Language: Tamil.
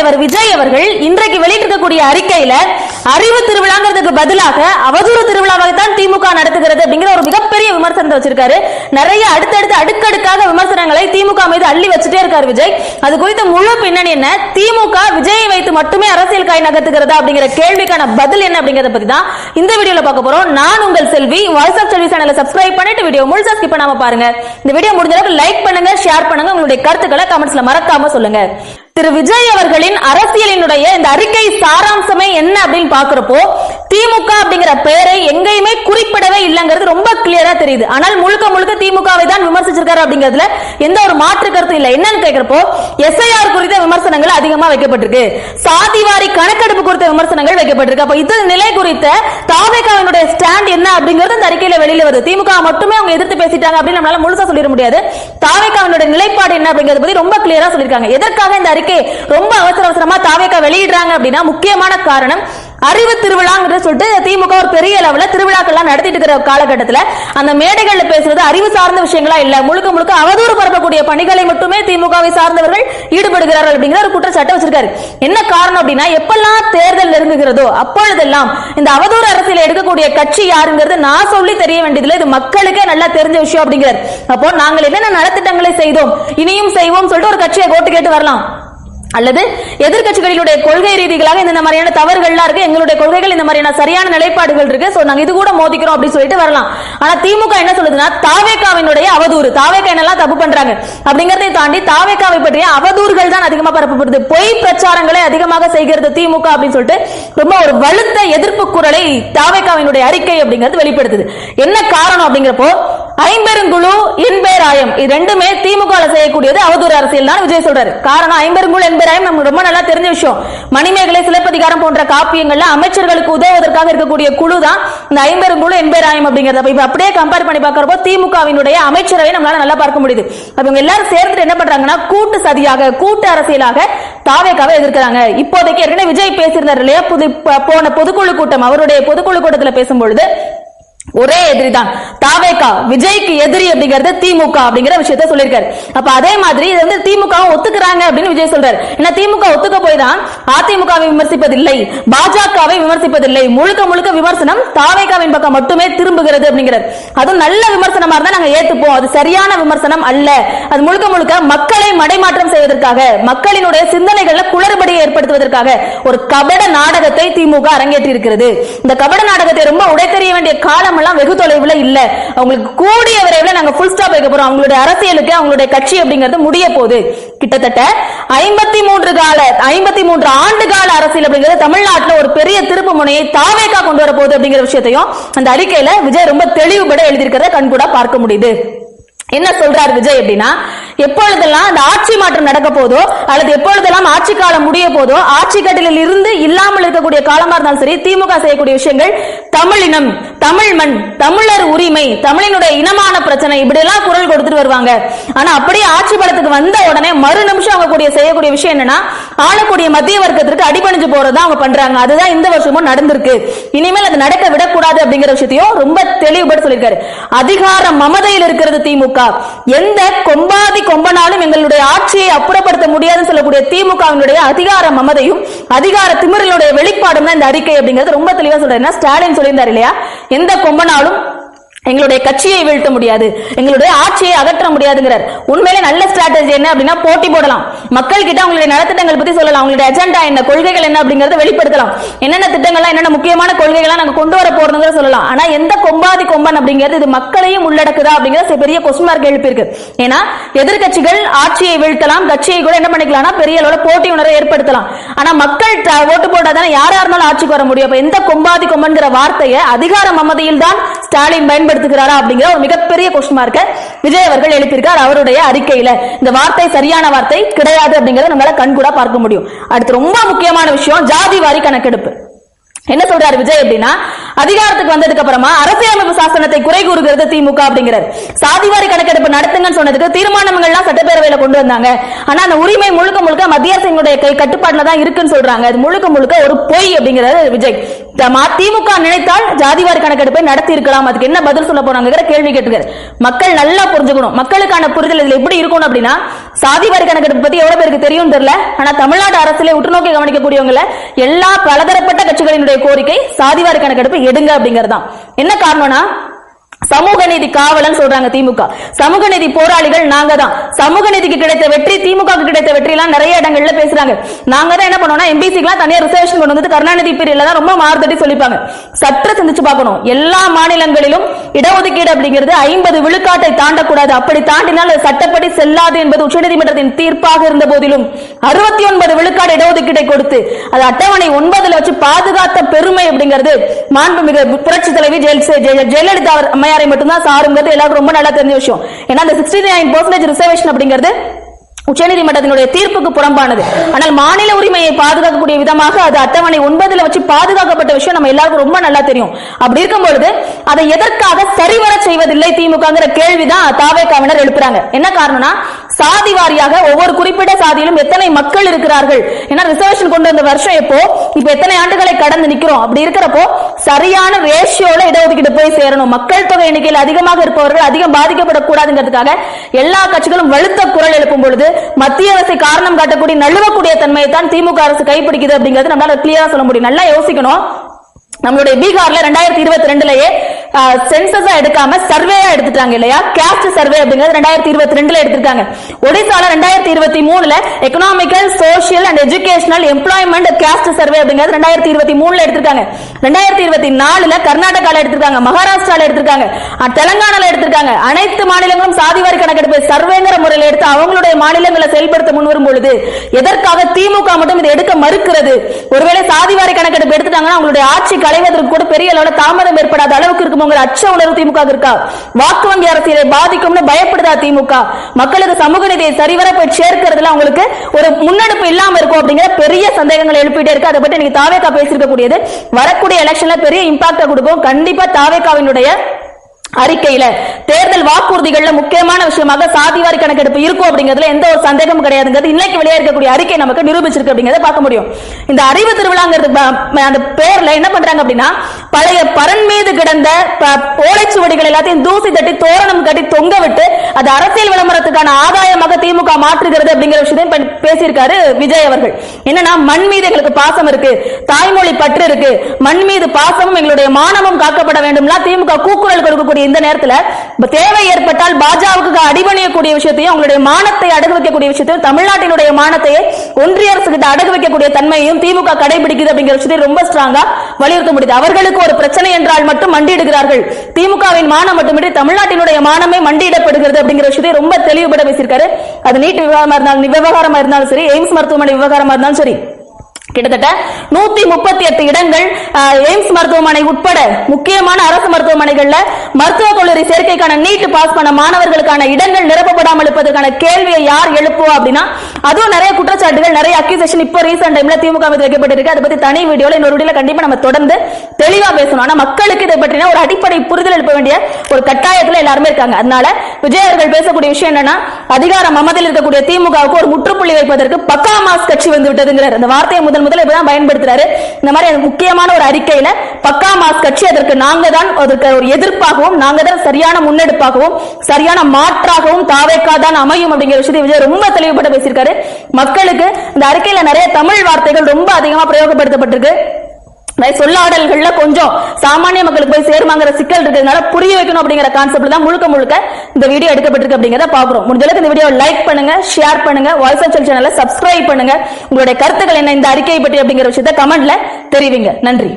தலைவர் விஜய் அவர்கள் இன்றைக்கு வெளியிட்டிருக்கக்கூடிய அறிக்கையில அறிவு திருவிழாங்கிறதுக்கு பதிலாக அவதூறு திருவிழாவாகத்தான் திமுக நடத்துகிறது அப்படிங்கிற ஒரு மிகப்பெரிய விமர்சனத்தை வச்சிருக்காரு. நிறைய அடுத்தடுத்து அடுக்கடுக்காக விமர்சனங்களை திமுக மீது அள்ளி வச்சுட்டே இருக்காரு விஜய். அது குறித்த முழு பின்னணி என்ன? திமுக விஜயை வைத்து மட்டுமே அரசியல் காய் நகர்த்துகிறதா அப்படிங்கிற கேள்விக்கான பதில் என்ன அப்படிங்கறத பத்தி தான் இந்த வீடியோல பார்க்க போறோம். நான் உங்கள் செல்வி. வாய்ஸ் ஆஃப் செல்வி சேனலை சப்ஸ்கிரைப் பண்ணிட்டு வீடியோ முழுசா ஸ்கிப் பண்ணாம பாருங்க. இந்த வீடியோ முடிஞ்ச அளவுக்கு லைக் பண்ணுங்க ஷேர் பண்ணுங்க. உங்களுடைய கருத்துக்களை கமெண்ட்ஸ்ல மறக்காம சொல்லுங்க. திரு விஜய் அவர்களின் அரசியலினுடைய இந்த அறிக்கை சாராம்சமே என்ன அப்படின்னு பாக்குறப்போ திமுக அப்படிங்கிற பெயரை எங்கேயுமே குறிப்பிடவே இல்லைங்கிறது ரொம்ப கிளியரா தெரியுது. ஆனால் முழுக்க முழுக்க திமுகவை தான் விமர்சிச்சிருக்காரு அப்படிங்கிறதுல எந்த ஒரு மாற்று கருத்து இல்லை. என்னன்னு கேட்கிறப்போ எஸ்ஐஆர் குறித்த விமர்சனங்கள் அதிகமா வைக்கப்பட்டிருக்கு. சாதிவாரி கணக்கெடுப்பு குறித்த விமர்சனங்கள் வைக்கப்பட்டிருக்கு. அப்ப இது நிலை குறித்த தாவேகாவினுடைய ஸ்டாண்ட் என்ன அப்படிங்கிறது இந்த அறிக்கையில வெளியில வருது. திமுக மட்டுமே அவங்க எதிர்த்து பேசிட்டாங்க அப்படின்னு நம்மளால முழுசா சொல்லிட முடியாது. தாவேகாவினுடைய நிலைப்பாடு என்ன அப்படிங்கறத பத்தி ரொம்ப கிளியரா சொல்லிருக்காங்க எதற்காக இந்த அறிக்கை ரொம்ப அவசர அவசரமா தாவேக்கா வெளியிடுறாங்க அப்படின்னா முக்கியமான காரணம் அறிவு திருவிழாங்கிறத சொல்லிட்டு திமுக ஒரு பெரிய அளவுல திருவிழாக்கள்லாம் நடத்திட்டு இருக்கிற காலகட்டத்துல அந்த மேடைகள்ல பேசுறது அறிவு சார்ந்த விஷயங்களா இல்ல. முழுக்க முழுக்க அவதூறு பரப்பக்கூடிய பணிகளை மட்டுமே திமுகவை சார்ந்தவர்கள் ஈடுபடுகிறார்கள் அப்படிங்கிற ஒரு குற்றச்சாட்டை வச்சிருக்காரு. என்ன காரணம் அப்படின்னா எப்பெல்லாம் தேர்தல் நெருங்குகிறதோ அப்பொழுதெல்லாம் இந்த அவதூறு அரசியல எடுக்கக்கூடிய கட்சி யாருங்கிறது நான் சொல்லி தெரிய வேண்டியதுல இது மக்களுக்கே நல்லா தெரிஞ்ச விஷயம் அப்படிங்கிறார். அப்போ நாங்கள் என்னென்ன நலத்திட்டங்களை செய்தோம் இனியும் செய்வோம் சொல்லிட்டு ஒரு கட்சியை ஓட்டு கேட்டு வரலாம். அல்லது எதிர்க்கட்சிகளினுடைய கொள்கை ரீதிகளாக இந்த மாதிரியான தவறுகள்லாம் இருக்கு. எங்களுடைய கொள்கைகள் இந்த மாதிரியான சரியான நிலைப்பாடுகள் இருக்கு. சோ நாங்க இது கூட மோதிக்கிறோம் அப்படின்னு சொல்லிட்டு வரலாம். ஆனா திமுக என்ன சொல்லுதுன்னா தாவேக்காவினுடைய அவதூறு. தாவேகா என்னெல்லாம் தப்பு பண்றாங்க? அப்படிங்கறதை தாண்டி தாவேக்காவை பற்றிய அவதூறுகள் தான் அதிகமா பரப்பப்படுது. பொய் பிரச்சாரங்களை அதிகமாக செய்கிறது திமுக அப்படின்னு சொல்லிட்டு ரொம்ப ஒரு வலுத்த எதிர்ப்பு குரலை தாவேக்காவினுடைய அறிக்கை அப்படிங்கிறது வெளிப்படுத்துது. என்ன காரணம் அப்படிங்கிறப்போ ஐம்பெருங்குழு என்பேராயம் இது ரெண்டுமே திமுக செய்யக்கூடியது அவதூறு அரசியல் தான் விஜய் சொல்றாரு. காரணம் ஐம்பெருங்குழு என்பராயம் நமக்கு ரொம்ப நல்லா தெரிஞ்ச விஷயம். மணிமேகலை சிலப்பதிகாரம் போன்ற காப்பியங்கள்ல அமைச்சர்களுக்கு உதவுவதற்காக இருக்கக்கூடிய குழு தான் இந்த ஐம்பெருங்குழு என்பேராயம் அப்படிங்கறத. இப்ப அப்படியே கம்பேர் பண்ணி பார்க்கறப்போ திமுகவினுடைய அமைச்சரவை நம்மளால நல்லா பார்க்க முடியுது. அவங்க எல்லாரும் சேர்ந்துட்டு என்ன பண்றாங்கன்னா கூட்டு சதியாக கூட்டு அரசியலாக தாவேக்காவை எதிர்க்கிறாங்க. இப்போதைக்கு ஏற்கனவே விஜய் பேசியிருந்தார் இல்லையா? புது போன பொதுக்குழு கூட்டம் அவருடைய பொதுக்குழு கூட்டத்தில் பேசும்பொழுது ஒரே எதிரி தான் தாவேகா விஜய்க்கு எதிரி அப்படிங்கறது திமுக அப்படிங்கிற விஷயத்த சொல்லியிருக்காரு. அப்ப அதே மாதிரி இது வந்து திமுக ஒத்துக்கிறாங்க அப்படின்னு விஜய் சொல்றாரு. ஏன்னா திமுக ஒத்துக்க போய் தான் அதிமுகவை விமர்சிப்பதில்லை பாஜகவை விமர்சிப்பதில்லை. முழுக்க முழுக்க விமர்சனம் தாவேகாவின் பக்கம் மட்டுமே திரும்புகிறது அப்படிங்கிறது அதுவும் நல்ல விமர்சனமா இருந்தா நாங்க ஏத்துப்போம். அது சரியான விமர்சனம் அல்ல. அது முழுக்க முழுக்க மக்களை மடைமாற்றம் செய்வதற்காக மக்களினுடைய சிந்தனைகள்ல குளறுபடியை ஏற்படுத்துவதற்காக ஒரு கபட நாடகத்தை திமுக அரங்கேற்றி இருக்கிறது இந்த கபட நாடகத்தை ரொம்ப உடைத்தெறிய வேண்டிய காலம் எல்லாம் வெகு தொலைவுல இல்ல. அவங்களுக்கு கூடிய விரைவில் நாங்க ஃபுல் ஸ்டாப் வைக்க போறோம். அவங்களுடைய அரசியலுக்கு அவங்களுடைய கட்சி அப்படிங்கிறது முடிய போகுது. கிட்டத்தட்ட ஐம்பத்தி மூன்று கால ஐம்பத்தி மூன்று ஆண்டு கால அரசியல் அப்படிங்கிறது தமிழ்நாட்டில் ஒரு பெரிய திருப்பு முனையை தாவேக்கா கொண்டு வர போகுது அப்படிங்கிற விஷயத்தையும் அந்த அறிக்கையில விஜய் ரொம்ப தெளிவுபட எழுதியிருக்கிறத கண்கூடா பார்க்க முடியுது. என்ன சொல்றாரு விஜய் அப்படின்னா எப்பொழுதெல்லாம் அந்த ஆட்சி மாற்றம் நடக்க போதோ அல்லது எப்பொழுதெல்லாம் ஆட்சி காலம் முடிய போதோ ஆட்சி கட்டிலில் இருந்து இல்லாமல் இருக்கக்கூடிய காலமா இருந்தாலும் சரி திமுக செய்யக்கூடிய விஷயங்கள் தமிழினம் தமிழ் மண் தமிழர் உரிமை தமிழினுடைய இனமான பிரச்சனை இப்படி எல்லாம் குரல் கொடுத்துட்டு வருவாங்க. ஆனா அப்படியே ஆட்சி பலத்துக்கு வந்த உடனே மறு நிமிஷம் அவங்க கூடிய செய்யக்கூடிய விஷயம் என்னன்னா ஆளக்கூடிய மத்திய வர்க்கத்திற்கு அடிபணிஞ்சு போறதா அவங்க பண்றாங்க. அதுதான் இந்த வருஷமும் நடந்திருக்கு. இனிமேல் அது நடக்க விடக்கூடாது அப்படிங்கிற விஷயத்தையும் ரொம்ப தெளிவுபட சொல்லியிருக்காரு. அதிகார மமதையில் இருக்கிறது திமுக. எந்த கொம்பாதி கொம்பனாலும் எங்களுடைய ஆட்சியை அப்புறப்படுத்த முடியாதுன்னு சொல்லக்கூடிய திமுகவினுடைய அதிகார மமதையும் அதிகார திமிரலுடைய வெளிப்பாடும் தான் இந்த அறிக்கை அப்படிங்கிறது ரொம்ப தெளிவா சொல்றாரு. ஸ்டாலின் சொல்லியிருந்தார் இல்லையா? எந்த கொம்பனாலும் எங்களுடைய கட்சியை வீழ்த்த முடியாது. எங்களுடைய ஆட்சியை அகற்ற முடியாதுங்கிறார். உண்மையிலே நல்ல ஸ்ட்ராட்டஜி என்ன அப்படின்னா போட்டி போடலாம். மக்கள் கிட்ட அவங்களுடைய நலத்திட்டங்கள் பத்தி சொல்லலாம். அவங்களுடைய அஜெண்டா என்ன கொள்கைகள் என்ன அப்படிங்கறத வெளிப்படுத்தலாம். என்னென்ன திட்டங்கள்லாம் என்னென்ன முக்கியமான கொள்கைகள்லாம் நாங்க கொண்டு வர போறோம்னு சொல்லலாம். ஆனா எந்த கொம்பாதி கொம்பன் அப்படிங்கிறது இது மக்களையும் உள்ளடக்குதா அப்படிங்கிறது பெரிய கொஸ்டின் மார்க் எழுப்பியிருக்கு. ஏன்னா எதிர்க்கட்சிகள் ஆட்சியை வீழ்த்தலாம் கட்சியை கூட என்ன பண்ணிக்கலாம்னா பெரிய அளவுல போட்டி உணர்வை ஏற்படுத்தலாம். ஆனா மக்கள் ஓட்டு போட்டாதானே யாரா இருந்தாலும் ஆட்சிக்கு வர முடியும். எந்த கொம்பாதி கொம்பன்கிற வார்த்தையை அதிகார மமதியில் தான் ஸ்டாலின் பயன்படுத்துகிறாரா அப்படிங்கிற ஒரு மிகப்பெரிய கொஸ்டின் மார்க்க விஜய் அவர்கள் எழுப்பியிருக்கார் அவருடைய அறிக்கையில. இந்த வார்த்தை சரியான வார்த்தை கிடையாது அப்படிங்கறத நம்மளால கண்கூடா பார்க்க முடியும். அடுத்து ரொம்ப முக்கியமான விஷயம் ஜாதி வாரி கணக்கெடுப்பு. என்ன சொல்றாரு விஜய் அப்படின்னா அதிகாரத்துக்கு வந்ததுக்கு அப்புறமா அரசியலமைப்பு சாசனத்தை குறை கூறுகிறது திமுக அப்படிங்கிறார். சாதிவாரி கணக்கெடுப்பு நடத்துங்கன்னு சொன்னதுக்கு தீர்மானங்கள்லாம் சட்டப்பேரவையில கொண்டு வந்தாங்க. ஆனா அந்த உரிமை முழுக்க முழுக்க மத்திய அரசினுடைய கை கட்டுப்பாட்டுல தான் இருக்குன்னு சொல்றாங்க. அது முழுக்க முழுக்க ஒரு பொய் அப்படிங்கிறது விஜய். திமுக நினைத்தால் ஜாதிவாரி கணக்கெடுப்பை நடத்தி இருக்கலாம் அதுக்கு என்ன பதில் சொல்ல போறாங்க கேள்வி கேட்டுக்காரு மக்கள் நல்லா புரிஞ்சுக்கணும். மக்களுக்கான புரிதல் இதுல எப்படி இருக்கணும் அப்படின்னா சாதிவாரி கணக்கெடுப்பு பத்தி எவ்வளவு பேருக்கு தெரியும் தெரியல. ஆனா தமிழ்நாடு அரசியலை உற்றுநோக்கி கவனிக்கக்கூடியவங்கள எல்லா பலதரப்பட்ட கட்சிகளினுடைய கோரிக்கை சாதிவாரி கணக்கெடுப்பு எடுங்க அப்படிங்கறதுதான். என்ன காரணம்னா சமூக நீதி காவலன் சொல்றாங்க திமுக. சமூக நீதி போராளிகள் நாங்க தான் சமூக நீதிக்கு கிடைத்த வெற்றி திமுக கிடைத்த வெற்றி எல்லாம் நிறைய இடங்கள்ல பேசுறாங்க. நாங்க தான் என்ன பண்ணோம்னா எம்பிசிக்கு எல்லாம் தனியா ரிசர்வேஷன் கொண்டு வந்து கருணாநிதி பீரியட்ல தான் ரொம்ப மாறுதட்டி சொல்லிப்பாங்க. சற்று சிந்திச்சு பார்க்கணும். எல்லா மாநிலங்களிலும் இடஒதுக்கீடு அப்படிங்கிறது ஐம்பது விழுக்காட்டை தாண்டக்கூடாது. அப்படி தாண்டினால் அது சட்டப்படி செல்லாது என்பது உச்சநீதிமன்றத்தின் தீர்ப்பாக இருந்த போதிலும். அறுபத்தி ஒன்பது விழுக்காடு இடஒதுக்கீட்டை கொடுத்து அது அட்டவணை ஒன்பதுல வச்சு பாதுகாத்த பெருமை அப்படிங்கிறது மாண்புமிகு புரட்சி தலைவி ஜெயலலிதா அம்மையார் மட்டும்தான் சாருங்கிறது எல்லாருக்கும் ரொம்ப நல்லா தெரிஞ்ச விஷயம். ஏன்னா அந்த சிக்ஸ்டி நைன் பர்சன்டேஜ் ரிசர்வேஷன் அப்படிங்கிறது உச்சநீதிமன்றத்தினுடைய தீர்ப்புக்கு புறம்பானது. ஆனால் மாநில உரிமையை பாதுகாக்கக்கூடிய விதமாக அது அட்டவணை ஒன்பதுல வச்சு பாதுகாக்கப்பட்ட விஷயம் நம்ம எல்லாருக்கும் ரொம்ப நல்லா தெரியும். அப்படி இருக்கும் பொழுது அதை எதற்காக சரிவர செய்வதில்லை திமுகங்கிற கேள்விதான் தாவேக்காவினர் எழுப்புறாங்க. என்ன காரணம்னா சாதி வாரியாக ஒவ்வொரு குறிப்பிட்ட சாதியிலும் எத்தனை மக்கள் இருக்கிறார்கள்? ஏன்னா ரிசர்வேஷன் கொண்டு வந்த வருஷம் எப்போ? இப்ப எத்தனை ஆண்டுகளை கடந்து நிக்கிறோம்? அப்படி இருக்கிறப்போ சரியான ரேஷியோல இடஒதுக்கீடு போய் சேரணும். மக்கள் தொகை எண்ணிக்கையில் அதிகமாக இருப்பவர்கள் அதிகம் பாதிக்கப்படக்கூடாதுங்கிறதுக்காக எல்லா கட்சிகளும் வலுத்த குரல் எழுப்பும் பொழுது மத்திய அரசை காரணம் காட்டக்கூடிய நழுவக்கூடிய தன்மையை தான் திமுக அரசு கைப்பிடிக்குது அப்படிங்கிறது நம்மளால கிளியரா சொல்ல முடியும். நல்லா யோசிக்கணும். நம்மளுடைய பீகார்ல ரெண்டாயிரத்தி இருபத்தி ரெண்டுலயே சென்சஸா எடுக்காம சர்வேயா எடுத்துட்டாங்க இல்லையா? கேஸ்ட் சர்வே அப்படிங்கிறது ரெண்டாயிரத்தி இருபத்தி ரெண்டுல எடுத்திருக்காங்க. ஒடிசால ரெண்டாயிரத்தி இருபத்தி மூணுல economical social and educational employment caste survey அப்படிங்கிறது ரெண்டாயிரத்தி இருபத்தி மூணுல எடுத்திருக்காங்க. ரெண்டாயிரத்தி இருபத்தி நாலுல கர்நாடகால எடுத்திருக்காங்க மகாராஷ்டிரால எடுத்திருக்காங்க தெலங்கானால எடுத்திருக்காங்க. அனைத்து மாநிலங்களும் சாதிவாரி கணக்கெடுப்பு சர்வேங்கிற முறையில் எடுத்து அவங்களுடைய மாநிலங்களை செயல்படுத்த முன்வரும் பொழுது எதற்காக திமுக மட்டும் இதை எடுக்க மறுக்கிறது? ஒருவேளை சாதிவாரி கணக்கெடுப்பு எடுத்துட்டாங்கன்னா அவங்களுடைய ஆட்சி களைவதற்கு கூட பெரிய அளவுல தாமதம் ஏற்படாத அளவுக்கு இருக்குமோங்கிற அச்ச உணர்வு திமுக இருக்கா? வாக்கு வங்கி அரசியலை பாதிக்கும்னு பயப்படுதா திமுக? மக்களுக்கு சமூக நிதியை சரிவர போய் சேர்க்கிறதுல அவங்களுக்கு ஒரு முன்னெடுப்பு இல்லாம இருக்கும் அப்படிங்கிற பெரிய சந்தேகங்கள் எழுப்பிட்டே இருக்கு. அதை பற்றி நீங்க தாவேக்கா பேசியிருக்க கூடியது வரக்கூடிய எலெக்ஷன்ல பெரிய இம்பாக்ட கொடுக்கும். கண்டிப்பா தாவேக்காவினுடைய அறிக்கையில தேர்தல் வாக்குறுதிகள்ல முக்கியமான விஷயமாக சாதிவாரி கணக்கெடுப்பு இருக்கும் அப்படிங்கிறதுல எந்த ஒரு சந்தேகமும் கிடையாதுங்கிறது இன்னைக்கு வெளியே இருக்கக்கூடிய அறிக்கை நமக்கு நிரூபிச்சிருக்கு அப்படிங்கறத பார்க்க முடியும். இந்த அறிவு திருவிழாங்கிறது அந்த பேர்ல என்ன பண்றாங்க அப்படின்னா பழைய பரன் மீது கிடந்த ஓலைச்சுவடிகள் எல்லாத்தையும் தூசி தட்டி தோரணம் கட்டி தொங்க விட்டு அது அரசியல் விளம்பரத்துக்கான ஆதாயமாக திமுக மாற்றுகிறது அப்படிங்கிற விஷயத்தையும் பேசியிருக்காரு விஜய் அவர்கள். என்னன்னா மண் மீது எங்களுக்கு பாசம் இருக்கு தாய்மொழி பற்று இருக்கு மண் மீது பாசமும் எங்களுடைய மானமும் காக்கப்பட வேண்டும்லாம் திமுக கூக்குரல் கொடுக்கக்கூடிய இந்த நேரத்துல தேவை ஏற்பட்டால் பாஜகவுக்கு அடிபணியக்கூடிய விஷயத்தையும் அவங்களுடைய மானத்தை அடகு வைக்கக்கூடிய விஷயத்தையும் தமிழ்நாட்டினுடைய மானத்தையே ஒன்றிய அரசு கிட்ட அடகு வைக்கக்கூடிய தன்மையையும் திமுக கடைபிடிக்குது அப்படிங்கிற விஷயத்தை ரொம்ப ஸ்ட்ராங்கா வலியுறுத்த முடியுது. அவர்களுக்கு ஒரு பிரச்சனை என்றால் மட்டும் மண்டியிடுகிறார்கள். திமுகவின் மானம் மட்டுமின்றி தமிழ்நாட்டினுடைய மானமே மண்டியிடப்படுகிறது அப்படிங்கிற விஷயத்தை ரொம்ப தெளிவுபட பேசியிருக்காரு. அது நீட் விவகாரமா இருந்தாலும் விவகாரமா இருந்தாலும் சரி எய்ம்ஸ் மருத்துவமனை விவகாரமா இருந்தாலும் சரி. கிட்டத்தட்ட நூத்தி முப்பத்தி எட்டு இடங்கள் எய்ம்ஸ் மருத்துவமனை உட்பட முக்கியமான அரசு மருத்துவமனைகள்ல மருத்துவ கல்லூரி சேர்க்கைக்கான நீட் பாஸ் பண்ண மாணவர்களுக்கான இடங்கள் நிரப்பப்படாமல் இருப்பதற்கான கேள்வியை யார் எழுப்புவா அப்படின்னா அதுவும் நிறைய குற்றச்சாட்டுகள் நிறைய அக்யூசேஷன் இப்போ ரீசெண்ட் டைம்ல திமுக மீது வைக்கப்பட்டிருக்கு. அதை பத்தி தனி வீடியோல இன்னொரு வீடியோல கண்டிப்பா நம்ம தொடர்ந்து தெளிவா பேசணும். ஆனா மக்களுக்கு இதை பற்றின ஒரு அடிப்படை புரிதல் எழுப்ப வேண்டிய ஒரு கட்டாயத்துல எல்லாருமே இருக்காங்க. அதனால விஜய் அவர்கள் பேசக்கூடிய விஷயம் என்னன்னா அதிகார மமதில் இருக்கக்கூடிய திமுகவுக்கு ஒரு முற்றுப்புள்ளி வைப்பதற்கு பக்கா மாஸ் கட்சி வந்து விட்டதுங்கிறார். அந்த வார்த்தையை முதல் முதல்ல இப்பதான் பயன்படுத்துறாரு. இந்த மாதிரி முக்கியமான ஒரு அறிக்கையில பக்கா மாஸ் கட்சி அதற்கு நாங்க தான் அதற்கு ஒரு எதிர்ப்பாகவும் நாங்க தான் சரியான முன்னெடுப்பாகவும் சரியான மாற்றாகவும் தாவேக்கா தான் அமையும் அப்படிங்கிற விஷயத்தை விஜய் ரொம்ப தெளிவுபட்டு பேசியிருக்காரு. மக்களுக்கு இந்த அறிக்கையில நிறைய தமிழ் வார்த்தைகள் ரொம்ப அதிகமா பிரயோகப்படுத்தப்பட்டிருக்கு. சொல்லாடல்கள்ல கொஞ்சம் சாமானிய மக்களுக்கு போய் சேருமாங்கிற சிக்கல் இருக்கிறதுனால புரிய வைக்கணும் அப்படிங்கிற கான்செப்ட் தான் முழுக்க முழுக்க இந்த வீடியோ எடுக்கப்பட்டிருக்கு அப்படிங்கிறத பாக்குறோம் முடிஞ்சளவுக்கு இந்த வீடியோ லைக் பண்ணுங்க ஷேர் பண்ணுங்க வாய்ஸ் ஆஃப் சேனலை சப்ஸ்கிரைப் பண்ணுங்க. உங்களுடைய கருத்துக்கள் என்ன இந்த அறிக்கையை பற்றி அப்படிங்கிற விஷயத்தை கமெண்ட்ல தெரிவிங்க. நன்றி.